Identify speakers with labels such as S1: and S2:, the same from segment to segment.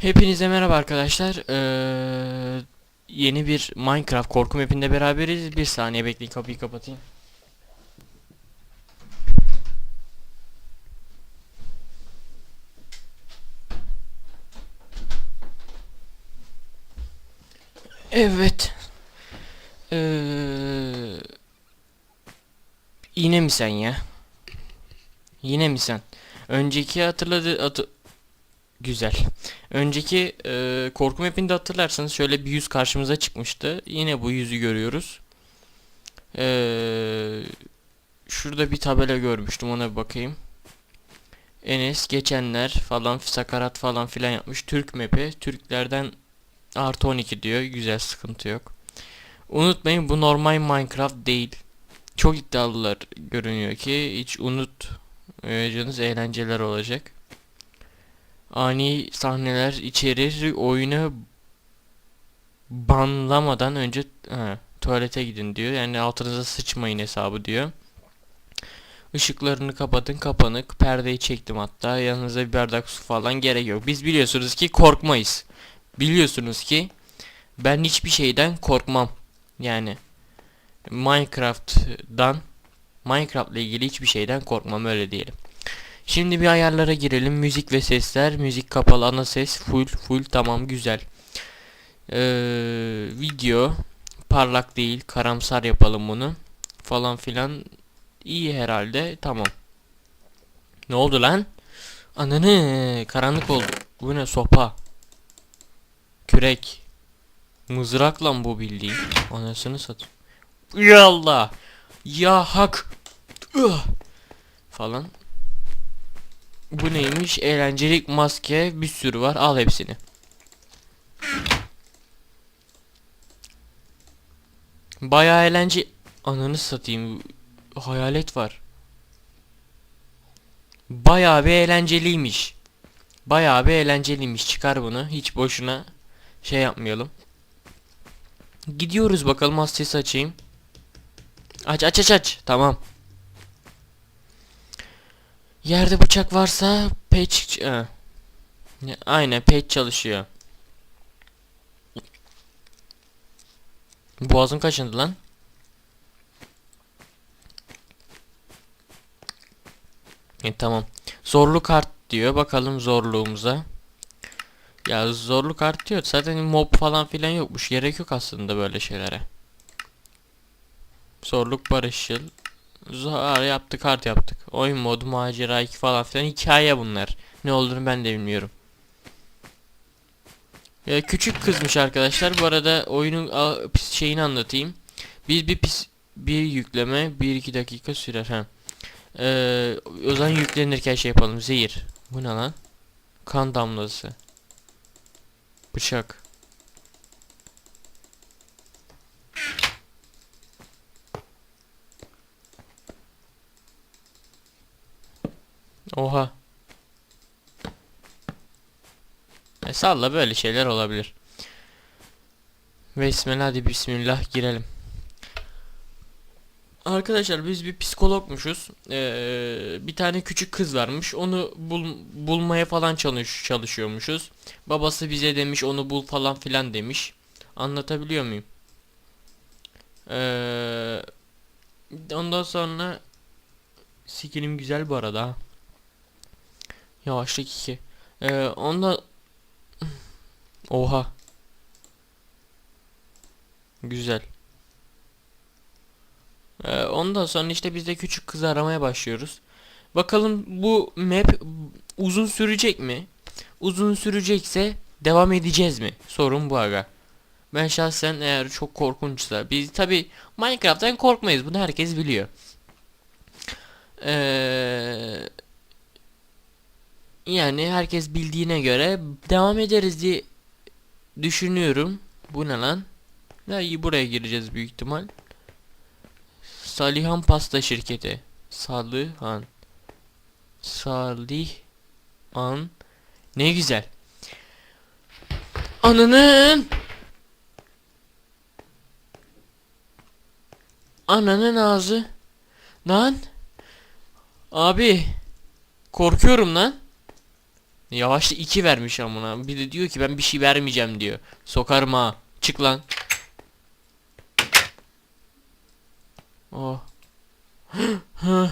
S1: Hepinize merhaba arkadaşlar. Ee, yeni bir Minecraft korku mapinde beraberiz. Bir saniye bekleyin kapıyı kapatayım. Evet. Ee, yine mi sen ya? Yine mi sen? Önceki hatırladı hatı- Güzel. Önceki e, korku mapinde hatırlarsanız şöyle bir yüz karşımıza çıkmıştı. Yine bu yüzü görüyoruz. Ee, şurada bir tabela görmüştüm ona bir bakayım. Enes geçenler falan sakarat falan filan yapmış. Türk map'i. Türklerden artı 12 diyor. Güzel sıkıntı yok. Unutmayın bu normal Minecraft değil. Çok iddialılar görünüyor ki hiç unut eğlenceler olacak. Ani sahneler içerir oyunu banlamadan önce ha, tuvalete gidin diyor. Yani altınıza sıçmayın hesabı diyor. Işıklarını kapatın kapanık. Perdeyi çektim hatta. Yanınıza bir bardak su falan gerek yok. Biz biliyorsunuz ki korkmayız. Biliyorsunuz ki ben hiçbir şeyden korkmam. Yani Minecraft'dan Minecraft ile ilgili hiçbir şeyden korkmam öyle diyelim. Şimdi bir ayarlara girelim. Müzik ve sesler. Müzik kapalı ana ses full full tamam güzel. Ee, video parlak değil karamsar yapalım bunu. Falan filan iyi herhalde tamam. Ne oldu lan? Ananı karanlık oldu. Bu ne sopa? Kürek. Mızrak lan bu bildiğin. Anasını sat. Ya Allah. Ya hak. Ih. Falan. Bu neymiş? Eğlencelik maske bir sürü var. Al hepsini. Bayağı eğlence... Ananı satayım. Hayalet var. Bayağı bir eğlenceliymiş. Bayağı bir eğlenceliymiş. Çıkar bunu. Hiç boşuna şey yapmayalım. Gidiyoruz bakalım ses açayım. Aç aç aç aç. Tamam. Yerde bıçak varsa page ha. Ne- Aynen page çalışıyor. Boğazım kaşındı lan. E, tamam. Zorlu kart diyor. Bakalım zorluğumuza. Ya zorlu kart diyor. Zaten mob falan filan yokmuş. Gerek yok aslında böyle şeylere. Zorluk barışçıl. Zor yaptık kart yaptık. Oyun modu macera 2 falan filan hikaye bunlar. Ne olduğunu ben de bilmiyorum. Ya küçük kızmış arkadaşlar. Bu arada oyunun şeyini anlatayım. Biz bir pis bir yükleme 1-2 dakika sürer ha. Ee, o zaman yüklenirken şey yapalım. Zehir. Bu ne lan? Kan damlası. Bıçak. Oha. E salla böyle şeyler olabilir. Bismillah hadi bismillah girelim. Arkadaşlar biz bir psikologmuşuz. Ee, bir tane küçük kız varmış. Onu bul, bulmaya falan çalış, çalışıyormuşuz. Babası bize demiş onu bul falan filan demiş. Anlatabiliyor muyum? Ee, ondan sonra Sikinim güzel bu arada. Yavaşlık 2. Ee, onda Oha. Güzel. Ee, ondan sonra işte biz de küçük kızı aramaya başlıyoruz. Bakalım bu map uzun sürecek mi? Uzun sürecekse devam edeceğiz mi? Sorun bu aga. Ben şahsen eğer çok korkunçsa biz tabi Minecraft'tan korkmayız bunu herkes biliyor. Eee yani herkes bildiğine göre devam ederiz diye düşünüyorum. Bu ne lan? İyi buraya gireceğiz büyük ihtimal. Salihan Pasta Şirketi. Salihan. Salihan. Ne güzel. Ananın. Ananın ağzı. Lan. Abi. Korkuyorum lan. Yavaşta 2 vermiş amına. Bir de diyor ki ben bir şey vermeyeceğim diyor. Sokarım ha. Çık lan. Oh.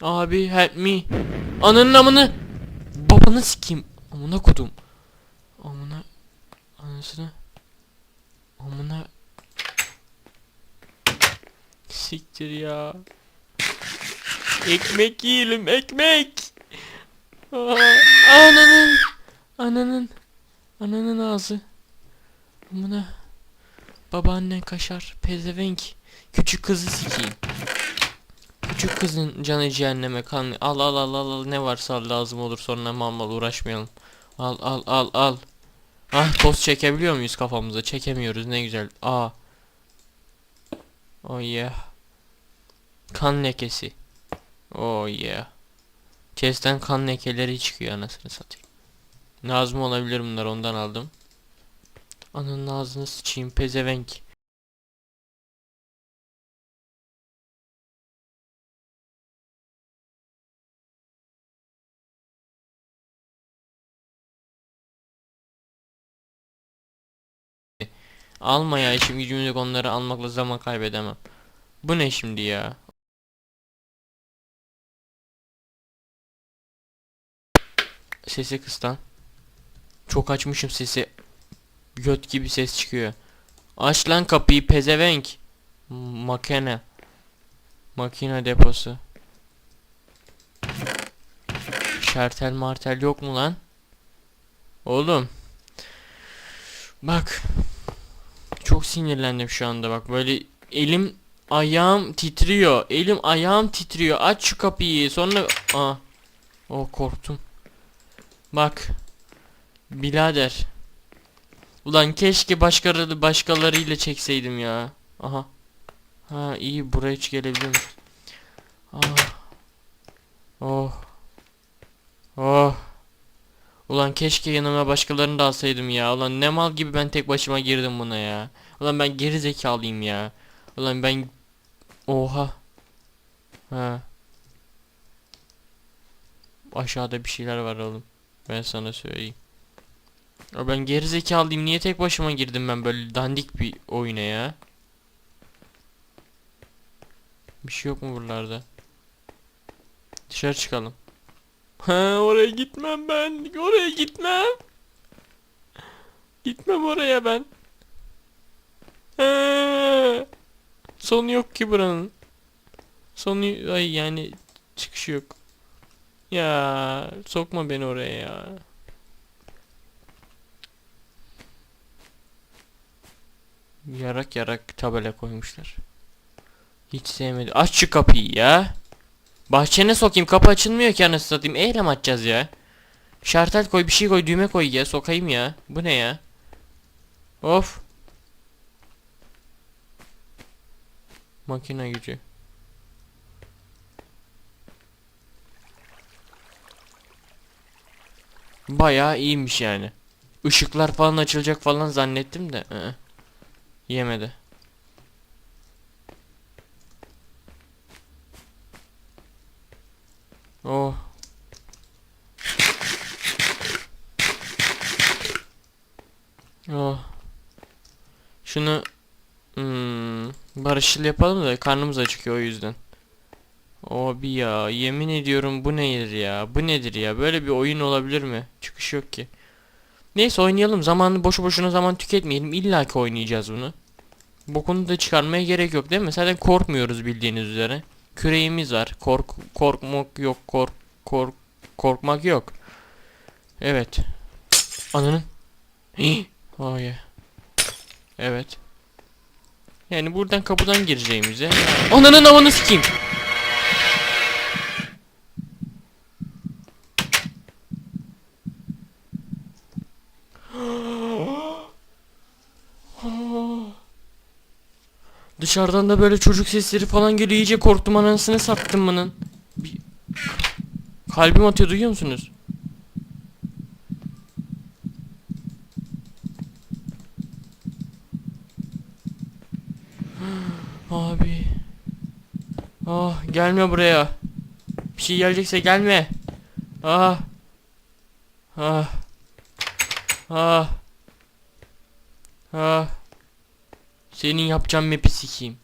S1: Abi help me. Ananın amını. Babanı sikeyim. Amına kodum. Amına. Anasını. Amına. Siktir ya. Ekmek yiyelim ekmek. Ananın. Ananın. Ananın ağzı. Amına. Babaannen kaşar. Pezevenk. Küçük kızı sikeyim. Küçük kızın canı cehenneme kan. Al al al al al ne varsa lazım olur sonra mal mal uğraşmayalım. Al al al al. Ah toz çekebiliyor muyuz kafamıza? Çekemiyoruz ne güzel. Aa. Oh yeah. Kan lekesi. Oh yeah. Chest'ten kan lekeleri çıkıyor anasını satayım. Nazım olabilir bunlar ondan aldım. Ananın ağzını sıçayım pezevenk. Alma ya işim gücüm yok onları almakla zaman kaybedemem. Bu ne şimdi ya? Sesi kıstan. Çok açmışım sesi. Göt gibi ses çıkıyor. Aç lan kapıyı pezevenk. Makine. Makine deposu. Şartel martel yok mu lan? Oğlum. Bak. Çok sinirlendim şu anda bak böyle elim ayağım titriyor. Elim ayağım titriyor. Aç şu kapıyı. Sonra Aa. Oh korktum. Bak. Birader. Ulan keşke başkaları başkalarıyla çekseydim ya. Aha. Ha iyi buraya hiç gelebiliyor Ah. Oh. Oh. Ulan keşke yanıma başkalarını da alsaydım ya. Ulan ne mal gibi ben tek başıma girdim buna ya. Ulan ben geri zekalıyım ya. Ulan ben Oha. Ha. Aşağıda bir şeyler var oğlum. Ben sana söyleyeyim. Ya ben geri zekalıyım. Niye tek başıma girdim ben böyle dandik bir oyuna ya? Bir şey yok mu buralarda? Dışarı çıkalım. Ha oraya gitmem ben. Oraya gitmem. Gitmem oraya ben. Ha. Sonu yok ki buranın. Sonu ay yani çıkışı yok. Ya sokma beni oraya ya. Yarak yarak tabela koymuşlar. Hiç sevmedim. Aç şu kapıyı ya. Bahçene sokayım kapı açılmıyor ki anasını satayım. Eyle mi açacağız ya? Şartel koy bir şey koy düğme koy ya sokayım ya. Bu ne ya? Of. Makine gücü. Bayağı iyiymiş yani. Işıklar falan açılacak falan zannettim de. ı-ı. Yemedi. Oh. Oh. Şunu hmm, barışçıl yapalım da karnımız acıkıyor o yüzden. Abi ya yemin ediyorum bu nedir ya? Bu nedir ya? Böyle bir oyun olabilir mi? Çıkış yok ki. Neyse oynayalım. Zamanı boşu boşuna zaman tüketmeyelim. İlla ki oynayacağız bunu. Bokunu da çıkarmaya gerek yok değil mi? Zaten korkmuyoruz bildiğiniz üzere. Küreğimiz var. Kork korkmak yok. Kork kork korkmak yok. Evet. Ananın. Oh yeah. Evet. Yani buradan kapıdan gireceğimize. Ananın amanı sikeyim. Dışarıdan da böyle çocuk sesleri falan geliyor iyice korktum anasını sattım bunun. Bir... Kalbim atıyor duyuyor musunuz? Abi. Ah gelme buraya. Bir şey gelecekse gelme. Ah. Ah. Ah. Ah. Senin yapacağın map'i sikeyim.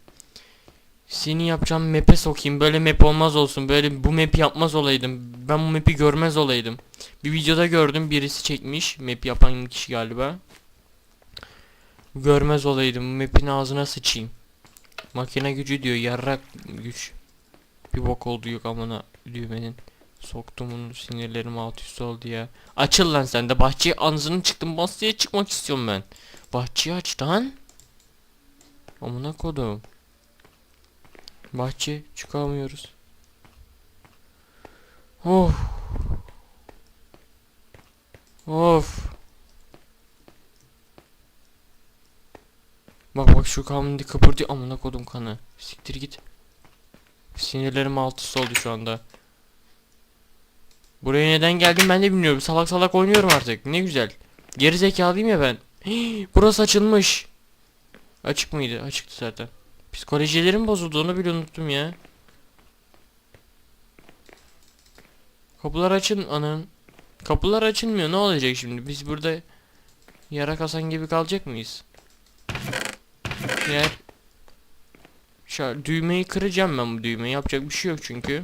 S1: Senin yapacağın map'e sokayım. Böyle map olmaz olsun. Böyle bu map'i yapmaz olaydım. Ben bu map'i görmez olaydım. Bir videoda gördüm birisi çekmiş. Map yapan kişi galiba. Görmez olaydım. Map'in ağzına sıçayım. Makine gücü diyor. Yarrak güç. Bir bok oldu yok amına düğmenin. Soktum onu sinirlerim alt üst oldu ya. Açıl lan sen de bahçeye anzının çıktım bahçeye çıkmak istiyorum ben. Bahçeyi aç lan. Amına kodum. Bahçe çıkamıyoruz. Of. Of. Bak bak şu kanını kıpırdıyor amına kodum kanı. Siktir git. Sinirlerim alt üst oldu şu anda. Buraya neden geldim ben de bilmiyorum. Salak salak oynuyorum artık. Ne güzel. Geri zekalıyım ya ben. Burası açılmış. Açık mıydı? Açıktı zaten. Psikolojilerim bozuldu onu bile unuttum ya. Kapılar açın anın. Kapılar açılmıyor. Ne olacak şimdi? Biz burada yara kasan gibi kalacak mıyız? Eğer şu düğmeyi kıracağım ben bu düğmeyi. Yapacak bir şey yok çünkü.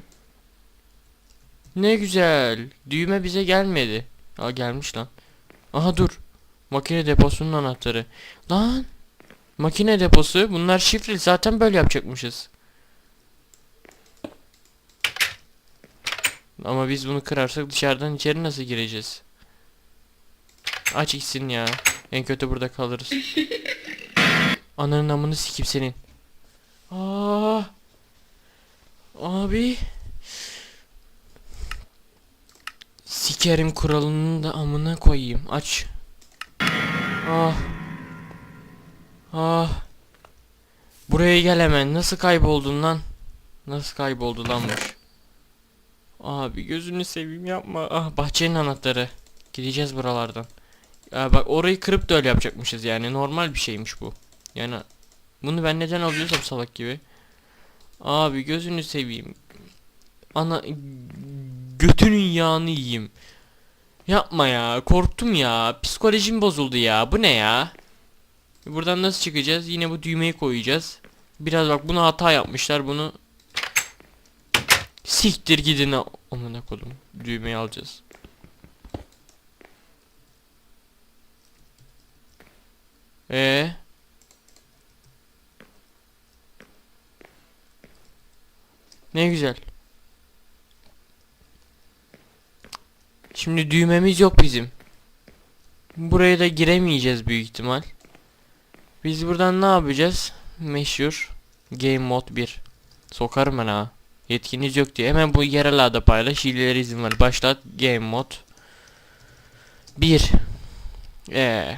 S1: Ne güzel. Düğme bize gelmedi. Aa gelmiş lan. Aha dur. Makine deposunun anahtarı. Lan. Makine deposu. Bunlar şifreli. Zaten böyle yapacakmışız. Ama biz bunu kırarsak dışarıdan içeri nasıl gireceğiz? Aç gitsin ya. En kötü burada kalırız. Ananın amını sikip senin. Aa. Abi. Sikerim kuralını da amına koyayım. Aç. Ah. Ah. Buraya gel hemen. Nasıl kayboldun lan? Nasıl kayboldu lanmış? Abi gözünü seveyim yapma. Ah bahçenin anahtarı. Gideceğiz buralardan. Ya bak orayı kırıp da öyle yapacakmışız yani. Normal bir şeymiş bu. Yani bunu ben neden alıyorsam salak gibi. Abi gözünü seveyim. Ana götünün yağını yiyeyim. Yapma ya. Korktum ya. Psikolojim bozuldu ya. Bu ne ya? Buradan nasıl çıkacağız? Yine bu düğmeyi koyacağız. Biraz bak bunu hata yapmışlar. Bunu siktir gidin. Amına kodum. Düğmeyi alacağız. Ee? Ne güzel. Şimdi düğmemiz yok bizim. Buraya da giremeyeceğiz büyük ihtimal. Biz buradan ne yapacağız? Meşhur Game Mode 1. Sokarım ben ha. Yetkiniz yok diye. Hemen bu yerel ağda paylaş. Hilelere izin ver. Başlat Game Mode 1. Ee,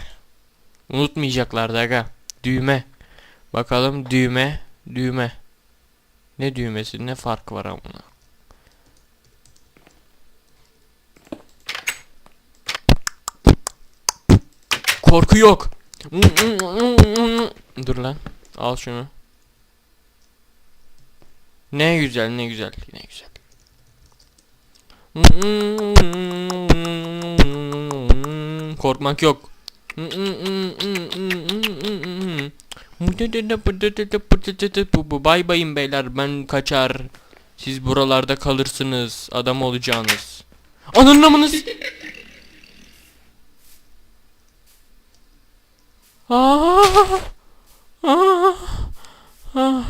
S1: unutmayacaklardı aga. Düğme. Bakalım düğme. Düğme. Ne düğmesi? Ne fark var amına? Korku yok. Dur lan. Al şunu. Ne güzel ne güzel ne güzel. Korkmak yok. Bay bayım beyler ben kaçar. Siz buralarda kalırsınız. Adam olacağınız. Ananın amınız. Aa! Aa! Aa!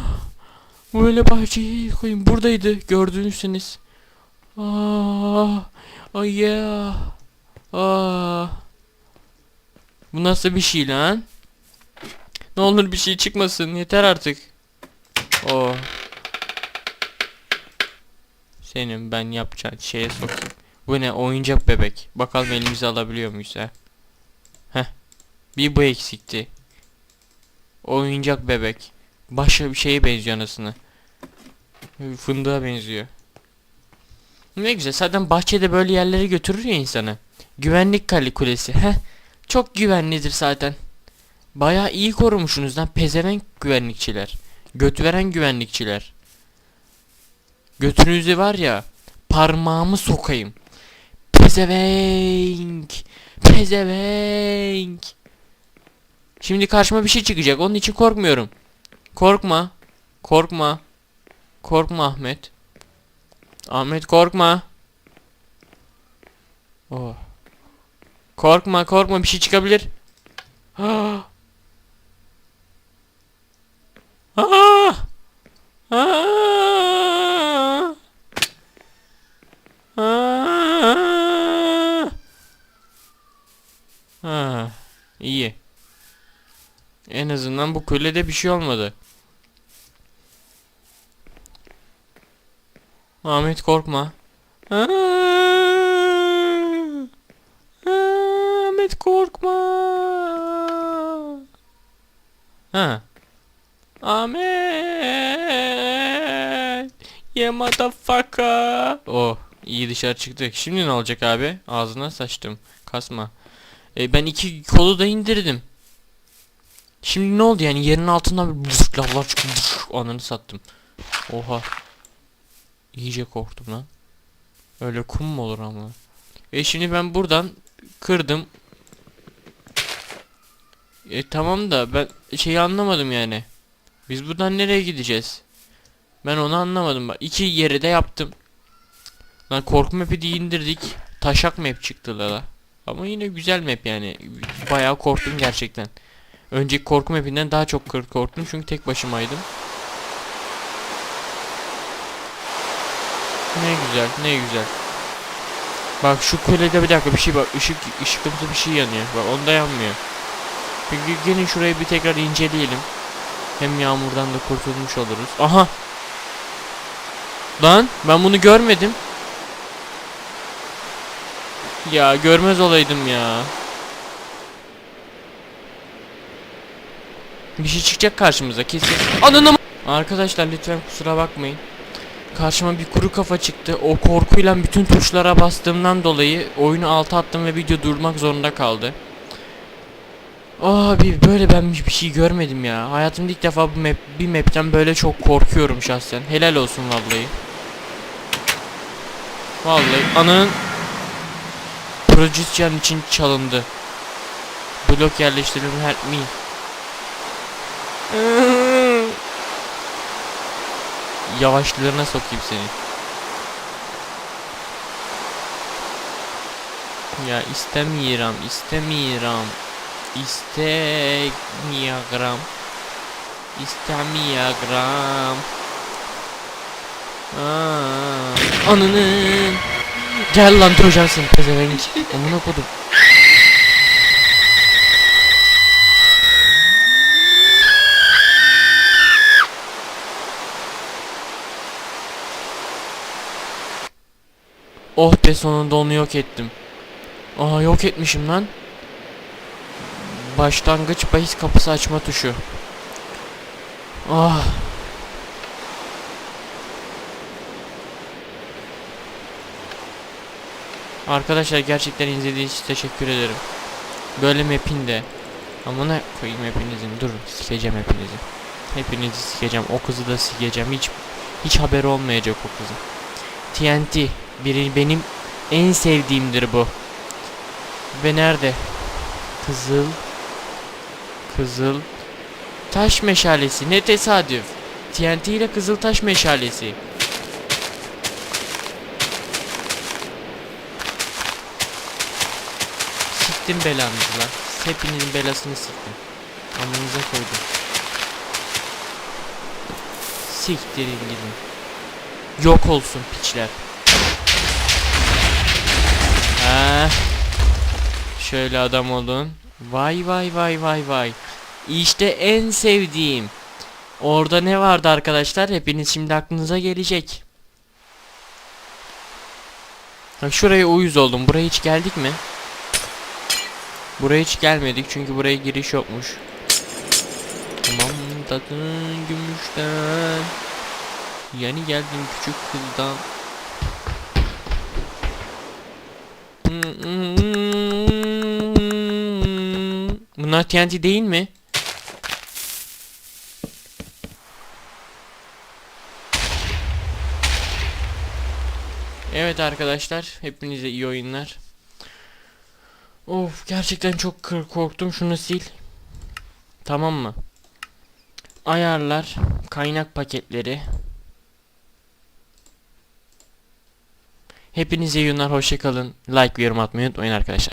S1: Böyle bahçeyi koyayım. Buradaydı. Gördünüzseniz. Aa! Ay ya. Aa! Bu nasıl bir şey lan? Ne olur bir şey çıkmasın. Yeter artık. O. Senin ben yapacağın şeye sokayım. Bu ne? Oyuncak bebek. Bakalım elimize alabiliyor muyuz ha? Heh. Bir bu eksikti. Oyuncak bebek. Başka bir şeye benziyor anasını. Fındığa benziyor. Ne güzel. Zaten bahçede böyle yerlere götürür ya insanı. Güvenlik kale kulesi. Heh. Çok güvenlidir zaten. Bayağı iyi korumuşsunuz lan pezevenk güvenlikçiler. Göt veren güvenlikçiler. Götünüzü var ya parmağımı sokayım. Pezevenk. Pezevenk. Şimdi karşıma bir şey çıkacak. Onun için korkmuyorum. Korkma. Korkma. Korkma Ahmet. Ahmet korkma. Oh. Korkma korkma bir şey çıkabilir. Ah. Ah. Ah. Ah. Ah. İyi. En azından bu kulede bir şey olmadı. Ahmet korkma. Ahmet korkma. Ha. Ahmet. Yeah motherfucker. Oh iyi dışarı çıktık. Şimdi ne olacak abi? Ağzına saçtım. Kasma. E, ben iki kolu da indirdim. Şimdi ne oldu yani yerin altından bir vızık lavlar çıktı. Ananı sattım. Oha. İyice korktum lan. Öyle kum mu olur ama? E şimdi ben buradan kırdım. E tamam da ben şeyi anlamadım yani. Biz buradan nereye gideceğiz? Ben onu anlamadım bak. İki yere de yaptım. Lan korku map'i de indirdik. Taşak map çıktı la. Ama yine güzel map yani. Bayağı korktum gerçekten. Önceki korku map'inden daha çok korktum çünkü tek başımaydım. Ne güzel, ne güzel. Bak şu kulede bir dakika bir şey bak ışık ışıklımsı bir şey yanıyor. Bak onda yanmıyor. Ge- gelin şurayı bir tekrar inceleyelim. Hem yağmurdan da kurtulmuş oluruz. Aha. Lan ben bunu görmedim. Ya görmez olaydım ya. Bir şey çıkacak karşımıza kesin. Ananı Arkadaşlar lütfen kusura bakmayın. Karşıma bir kuru kafa çıktı. O korkuyla bütün tuşlara bastığımdan dolayı oyunu alta attım ve video durmak zorunda kaldı. Abi böyle ben bir şey görmedim ya. Hayatımda ilk defa bu map, bir map'ten böyle çok korkuyorum şahsen. Helal olsun vallahi. Vallahi anın Projiscan için çalındı. Blok yerleştirelim help me. Yavaşlığına sokayım seni. Ya istemiyorum, istemiyorum. İstemiyorum. İstemiyorum. Aa, ananın. Gel lan trojansın pezevenk. Amına kodum. Oh be sonunda onu yok ettim. Aa yok etmişim lan. Başlangıç bahis kapısı açma tuşu. Ah. Arkadaşlar gerçekten izlediğiniz için teşekkür ederim. Böyle map'in de. Amına koyayım hepinizin. Dur sikeceğim hepinizi. Hepinizi sikeceğim. O kızı da sikeceğim. Hiç hiç haberi olmayacak o kızın. TNT. Biri benim en sevdiğimdir bu. Ve nerede? Kızıl. Kızıl. Taş meşalesi. Ne tesadüf. TNT ile kızıl taş meşalesi. Siktim belanızı lan. Hepinizin belasını siktim. Amınıza koydum. Siktirin gidin. Yok olsun piçler. Ha. Şöyle adam olun. Vay vay vay vay vay. İşte en sevdiğim. Orada ne vardı arkadaşlar? Hepiniz şimdi aklınıza gelecek. Bak şuraya uyuz oldum. Buraya hiç geldik mi? Buraya hiç gelmedik çünkü buraya giriş yokmuş. Tamam tadın gümüşten. Yeni geldim küçük kızdan. Bunlar TNT değil mi? Evet arkadaşlar, hepinize iyi oyunlar. Of gerçekten çok korktum. Şunu sil. Tamam mı? Ayarlar, kaynak paketleri. Hepinize iyi günler, hoşça kalın. Like ve yorum atmayı unutmayın arkadaşlar.